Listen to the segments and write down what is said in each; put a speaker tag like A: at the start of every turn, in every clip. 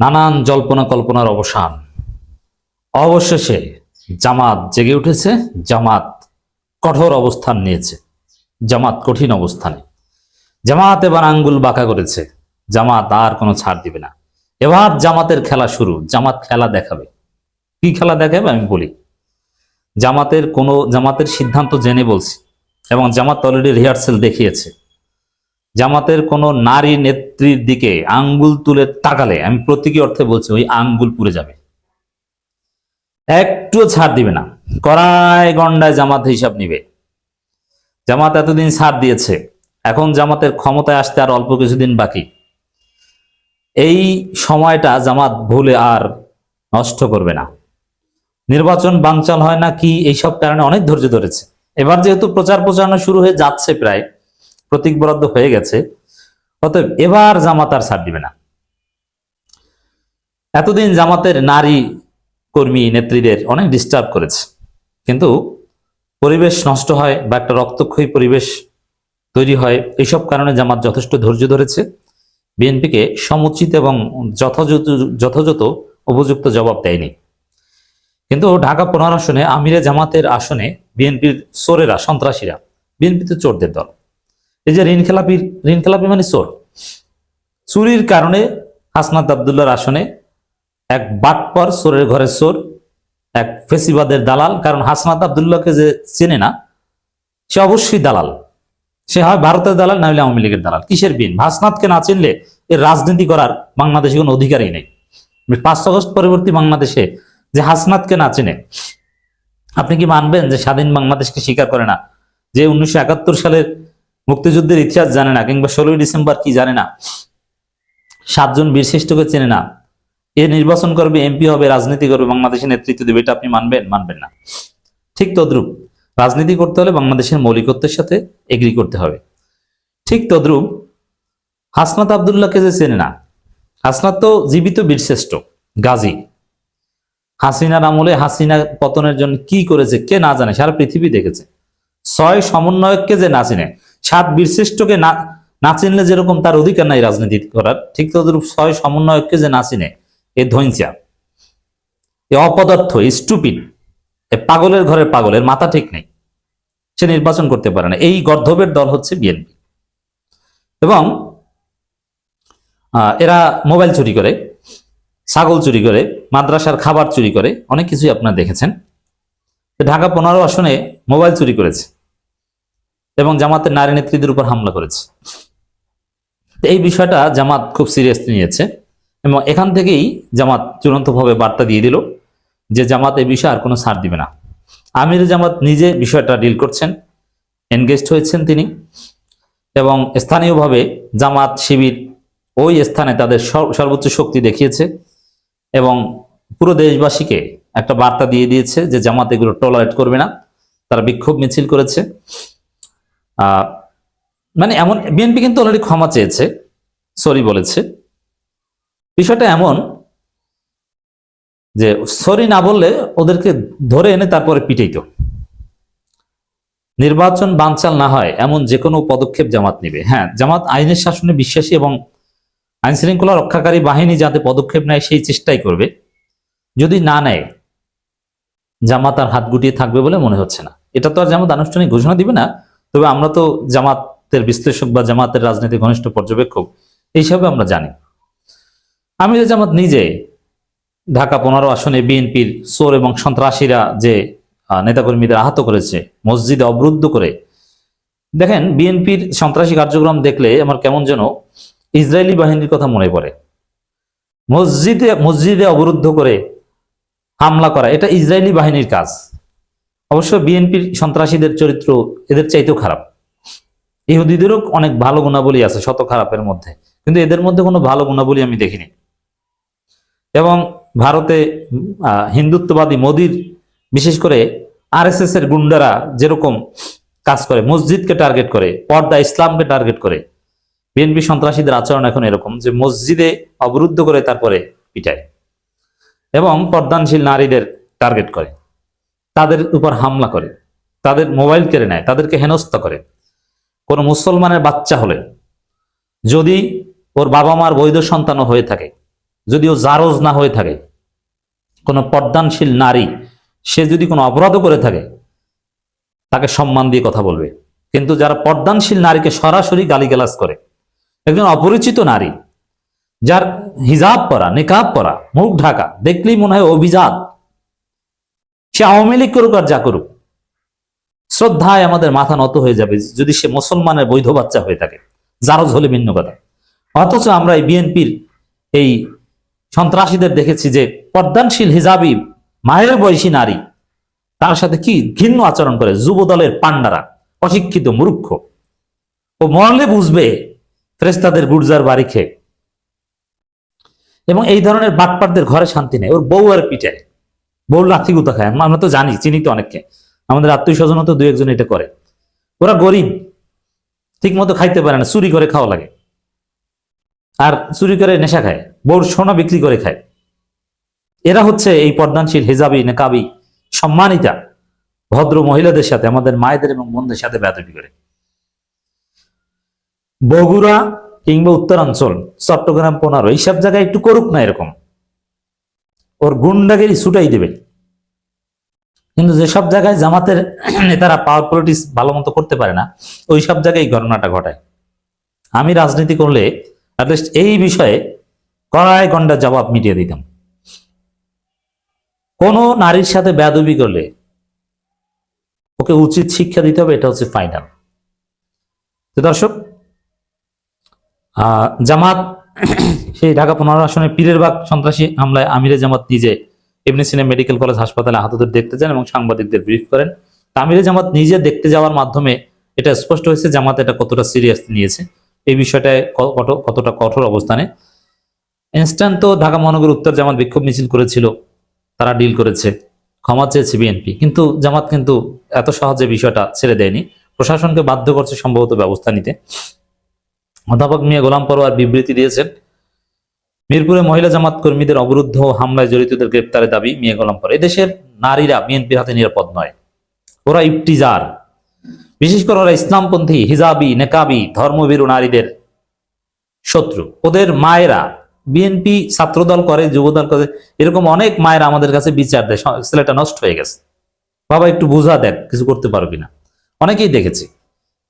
A: নানান জল্পনা কল্পনার অবসান। অবশেষে জামাত জেগে উঠেছে, জামাত কঠোর অবস্থান নিয়েছে, জামাত কঠিন অবস্থানে। জামাত এবার আঙ্গুল বাঁকা করেছে, জামাত আর কোনো ছাড় দিবে না। এবার জামাতের খেলা শুরু, জামাত খেলা দেখাবে। কি খেলা দেখাবে আমি বলি। জামাতের কোনো, জামাতের সিদ্ধান্ত জেনে বলছি এবং জামাত অলরেডি রিহার্সেল দেখিয়েছে। জামাতের কোনো নারী নেত্রীর দিকে আঙ্গুল তুলে তাকালে, আমি প্রতীকী অর্থে বলছি, ওই আঙ্গুল পুড়ে যাবে। একটুও ছাড় দিবে না। কড়ায় গন্ডায় জামাত হিসাব নিবে। জামাত এতদিন ছাড় দিয়েছে। এখন জামাতের ক্ষমতায় আসতে আর অল্প কিছুদিন বাকি। এই সময়টা জামাত ভুলে আর নষ্ট করবে না। নির্বাচন বানচাল হয় না কি, এইসব কারণে অনেক ধৈর্য ধরেছে। এবার যেহেতু প্রচার প্রচারণা শুরু হয়ে যাচ্ছে প্রায় প্রতীক বরাদ্দ হয়ে গেছে, অতএব এবার জামাত আর ছাড় দিবে না। এতদিন জামাতের নারী কর্মী নেত্রীদের অনেক ডিস্টার্ব করেছে, কিন্তু পরিবেশ নষ্ট হয় বা একটা রক্তক্ষয়ী পরিবেশ তৈরি হয় এইসব কারণে জামাত যথেষ্ট ধৈর্য ধরেছে। বিএনপিকে সমুচিত এবং যথাযথ যথাযথ উপযুক্ত জবাব দেয়নি। কিন্তু ঢাকা পনেরো আসনে আমিরে জামাতের আসনে বিএনপির চোরেরা, সন্ত্রাসীরা বিএনপি তো চোরদের দল। এই যে ঋণ খেলাপি ঋণ খেলাপি মানে চোর। চুরির কারণে হাসনাত আবদুল্লাহর আসনে এক বাটপর চোরের ঘরের চোর, এক ফেসিবাদের দালাল, কারণ হাসনাত আবদুল্লাহকে যে চেনে না, সে অবশ্যই দালাল। সে হয় ভারতের দালাল, না হলে আওয়ামী লীগের দালাল। কিসের বিন? হাসনাতকে না চিনলে এর রাজনীতি করার বাংলাদেশে কোনো অধিকারই নেই। পাঁচ আগস্ট পরবর্তী বাংলাদেশে যে হাসনাতকে না চিনে, আপনি কি মানবেন যে স্বাধীন বাংলাদেশকে স্বীকার করে না যে উনিশশো একাত্তর সালের মুক্তিযুদ্ধের ইতিহাস জানে না, কিংবা ষোলোই ডিসেম্বর কি জানে না, সাতজন বীরশ্রেষ্ঠকে চেনে না। এ নির্বাচন করবে এমপি হবে, রাজনীতি করবে, বাংলাদেশের নেতৃত্ব দেবে, এটা আপনি মানবেন মানবেন না। ঠিক তদ্রুপ, রাজনীতি করতে হলে বাংলাদেশের মৌলিকত্বের সাথে এগ্রি করতে হবে। ঠিক তদ্রুপ, হাসনাত আবদুল্লাহকে যে চেনে না, হাসনাত তো জীবিত বীরশ্রেষ্ঠ, গাজী। হাসিনার আমলে হাসিনা পতনের জন্য কি করেছে, কে না জানে, সারা পৃথিবী দেখেছে। ছয় সমন্বয়ককে যে না চিনে সাত বীরশ্রেষ্ঠকে না না চিনলে যেরকম তার অধিকার নাই রাজনীতি করার, ঠিক তদ্রুপ ছয় সমন্বয়ককে যে না চিনে, এ ধৈঞ্চা এ অপদার্থ স্টুপিড এ পাগলের ঘরের পাগলের মাথা ঠিক নেই। সে নির্বাচন করতে পারে না। এই গর্ধবের দল হচ্ছে বিএনপি। এবং এরা মোবাইল চুরি করে, ছাগল চুরি করে, মাদ্রাসার খাবার চুরি করে, অনেক কিছুই আপনারা দেখেছেন। ঢাকা পনেরো আসনে মোবাইল চুরি করেছে। এবং জামাতের নারী নেত্রীদের উপর হামলা করেছে। এই বিষয়টা জামাত খুব সিরিয়াসলি নিয়েছে এবং এখান থেকেই জামাত চূড়ান্তভাবে বার্তা দিয়ে দিল যে জামাত এই বিষয়ে আর কোনো ছাড় দিবে না। আমির জামাত নিজে বিষয়টা ডিল করছেন এনগেজড হয়েছেন তিনি এবং স্থানীয়ভাবে জামাত শিবির ওই স্থানে তাদের সর- সর্বোচ্চ শক্তি দেখিয়েছে এবং পুরো দেশবাসীকে একটা বার্তা দিয়ে দিয়েছে যে জামাত এগুলো টলারেট করবে না, তারা বিক্ষোভ মিছিল করেছে। মানে এমন বিএনপি কিন্তু অলরেডি ক্ষমা চেয়েছে সরি বলেছে। বিষয়টা এমন যে সরি না বললে ওদেরকে ধরে এনে তারপরে পিটাইতো। নির্বাচন বানচাল না হয়, এমন যে কোনো পদক্ষেপ জামাত নেবে। হ্যাঁ জামাত আইনের শাসনে বিশ্বাসী এবং আইন শৃঙ্খলা রক্ষাকারী বাহিনী যাতে পদক্ষেপ নেয়, সেই চেষ্টাই করবে। যদি না নেয়, জামাত আর হাত গুটিয়ে থাকবে বলে মনে হচ্ছে না। এটা তো আর জামাত আনুষ্ঠানিক ঘোষণা দিবে না তবে আমরা তো জামাতের বিশ্লেষক বা জামাতের রাজনীতি ঘনিষ্ঠ পর্যবেক্ষক, এই হিসাবে আমরা জানি। আমির জামাত নিজে ঢাকা পনেরো আসনে বিএনপির চোর এবং সন্ত্রাসীরা যে নেতাকর্মীদের আহত করেছে, মসজিদে অবরুদ্ধ করে, দেখেন বিএনপির সন্ত্রাসী কার্যক্রম দেখলে আমার কেমন যেন ইসরায়েলি বাহিনীর কথা মনে পড়ে। মসজিদে মসজিদে অবরুদ্ধ করে হামলা করা, এটা ইসরায়েলি বাহিনীর কাজ। অবশ্য বিএনপির সন্ত্রাসীদের চরিত্র এদের চাইতেও খারাপ। ইহুদিদেরও অনেক ভালো গুণাবলী আছে, শত খারাপের মধ্যে। কিন্তু এদের মধ্যে কোনো ভালো গুণাবলী আমি দেখিনি। এবং ভারতে হিন্দুত্ববাদী মোদির, বিশেষ করে আরএসএস এর গুন্ডারা যেরকম কাজ করে, মসজিদকে টার্গেট করে, পর্দা ইসলামকে টার্গেট করে, বিএনপি সন্ত্রাসীদের আচরণ এখন এরকম যে মসজিদে অবরুদ্ধ করে তারপরে পিটায়। এবং পর্দানশীল নারীদের টার্গেট করে। তাদের উপর হামলা করে, তাদের মোবাইল কেড়ে নেয়, তাদেরকে হেনস্থা করে। কোনো মুসলমানের বাচ্চা হলে, যদি ওর বাবা মার বৈধ সন্তানও হয়ে থাকে, যদি ও জারজ না হয়ে থাকে, কোনো পর্দানশীল নারী, সে যদি কোনো অপরাধও করে থাকে, তাকে সম্মান দিয়ে কথা বলবে। কিন্তু যারা পর্দানশীল নারীকে সরাসরি গালিগালাজ করে, একজন অপরিচিত নারী, যার হিজাব পরা, নিকাব পরা, মুখ ঢাকা, দেখলেই মনে হয় অভিজাত সে আওয়ামী লীগ করুক আর যা করুক, শ্রদ্ধায় আমাদের মাথা নত হয়ে যাবে যদি সে মুসলমানের বৈধ বাচ্চা হয়ে থাকে। জারজ হলে ভিন্ন কথা। অথচ আমরা এই বিএনপির এই সন্ত্রাসীদের দেখেছি যে পর্দানশীল হিজাবি মায়ের বয়সী নারী, তার সাথে কি ঘিন্ন আচরণ করে যুব দলের পান্ডারা অশিক্ষিত মূর্খ। ও মরলে বুঝবে ফ্রেস্তাদের গুর্জার বাড়ি খেয়ে। এবং এই ধরনের বাটপাটদের ঘরে শান্তি নেই। ওর বউ আর পিটায় বউ লাথি খায়। আমরা তো জানি, চিনি তো অনেককে। আমাদের আত্মীয় স্বজন তো দুই একজন এটা করে। ওরা গরিব ঠিক মতো খাইতে পারে না, চুরি করে খাওয়া লাগে। আর চুরি করে নেশা খায় বউর সোনা বিক্রি করে খায়। এরা হচ্ছে এই পর্দানশীল হেজাবি, নেকাবি, সম্মানিতা, ভদ্র মহিলাদের সাথে, আমাদের মায়েদের এবং বোনদের সাথে বেদবি করে। বগুড়া কিংবা উত্তরাঞ্চল, চট্টগ্রাম, পনেরো, এইসব জায়গায় একটু করুক না এরকম। ওর গুন্ডাগিরি ছুটাই দেবে। কিন্তু যেসব জায়গায় জামাতের নেতারা পাওয়ার পলিটিক্স ভালো মতো করতে পারে না ওই সব জায়গায় ঘটনাটা ঘটায়। আমি রাজনীতি করলে অ্যাটলিস্ট এই বিষয়ে কড়ায় গন্ডা জবাব মিটিয়ে দিতাম। কোন নারীর সাথে বেদবি করলে ওকে উচিত শিক্ষা দিতে হবে, এটা হচ্ছে ফাইনাল দর্শক জামাত সেই ঢাকা পনেরো আসনে পীরের বাগ সন্ত্রাসী হামলায় আমিরে জামাত নিজে ইবনে সিনা মেডিকেল কলেজ হাসপাতালে আহতদের দেখতে যান এবং সাংবাদিকদের ব্রিফ করেন। আমিরে জামাত নিজে দেখতে যাওয়ার মাধ্যমে এটা স্পষ্ট হয়েছে জামাত এটা কতটা সিরিয়াস নিয়েছে। এই বিষয়টায় কতটা কঠোর অবস্থানে। ইনস্ট্যান্ট তো ঢাকা মহানগর উত্তর জামাত বিক্ষোভ মিছিল করেছিল, তারা ডিল করেছে, ক্ষমা চেয়েছে বিএনপি। কিন্তু জামাত কিন্তু এত সহজে বিষয়টা ছেড়ে দেয়নি। প্রশাসনকে বাধ্য করছে সম্ভবত ব্যবস্থা নিতে। অধ্যাপক মিয়া গোলাম পরোয়ার বিবৃতি দিয়েছেন। মিরপুরে মহিলা জামাত কর্মীদের অবরুদ্ধ হামলায় জড়িতদের গ্রেপ্তারের দাবি মিয়া গোলাম পর এদেশের নারীরা বিএনপির হাতে নিরাপদ নয়। ওরা ইফটিজার বিশেষ করে ওরা ইসলামপন্থী, হিজাবি, নেকাবি, ধর্মভীরু নারীদের শত্রু। ওদের মায়েরা, বিএনপি ছাত্রদল করে, যুবদল করে, এরকম অনেক মায়েরা আমাদের কাছে বিচার দেয়। ছেলেটা নষ্ট হয়ে গেছে। বাবা একটু বোঝা দেখ কিছু করতে পারবি না। অনেকেই দেখেছি।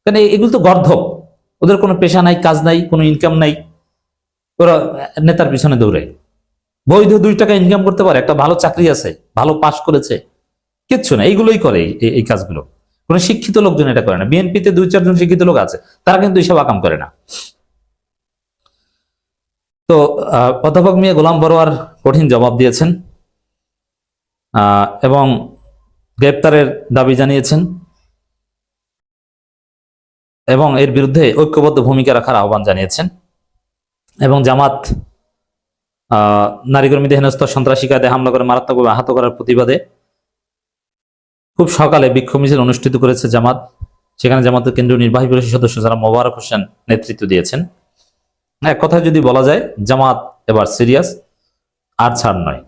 A: কারণ এগুলো তো গর্ধব। ওদের কোনো পেশা নাই, কাজ নাই, কোনো ইনকাম নাই। ওরা নেতার পিছনে দৌড়ে বৈধ দুই টাকা ইনকাম করতে পারে, একটা ভালো চাকরি আছে, ভালো পাশ করেছে, কিচ্ছু না, এইগুলোই করে এই- কাজগুলো। কোনো শিক্ষিত লোকজন এটা করে না। বিএনপিতে দুই, চারজন শিক্ষিত লোক আছে, তারা কিন্তু এইসব আকাম করে না। তো অধ্যাপক মিয়া গোলাম বড়োয়ার কঠিন জবাব দিয়েছেন এবং গ্রেপ্তারের দাবি জানিয়েছেন। এবং এর বিরুদ্ধে ঐক্যবদ্ধ ভূমিকা রাখার আহ্বান জানিয়েছেন। এবং জামাত নারী কর্মীদের হেনস্থ সন্ত্রাসী কায়দে হামলা করে মারাত্মকভাবে আহত করার প্রতিবাদে খুব সকালে বিক্ষোভ মিছিল অনুষ্ঠিত করেছে জামাত সেখানে জামাতের কেন্দ্রীয় নির্বাহী পরিষদ সদস্য যারা মোবারক হোসেন নেতৃত্ব দিয়েছেন। এক কথায় যদি বলা যায়, জামাত এবার সিরিয়াস, আর ছাড় নয়।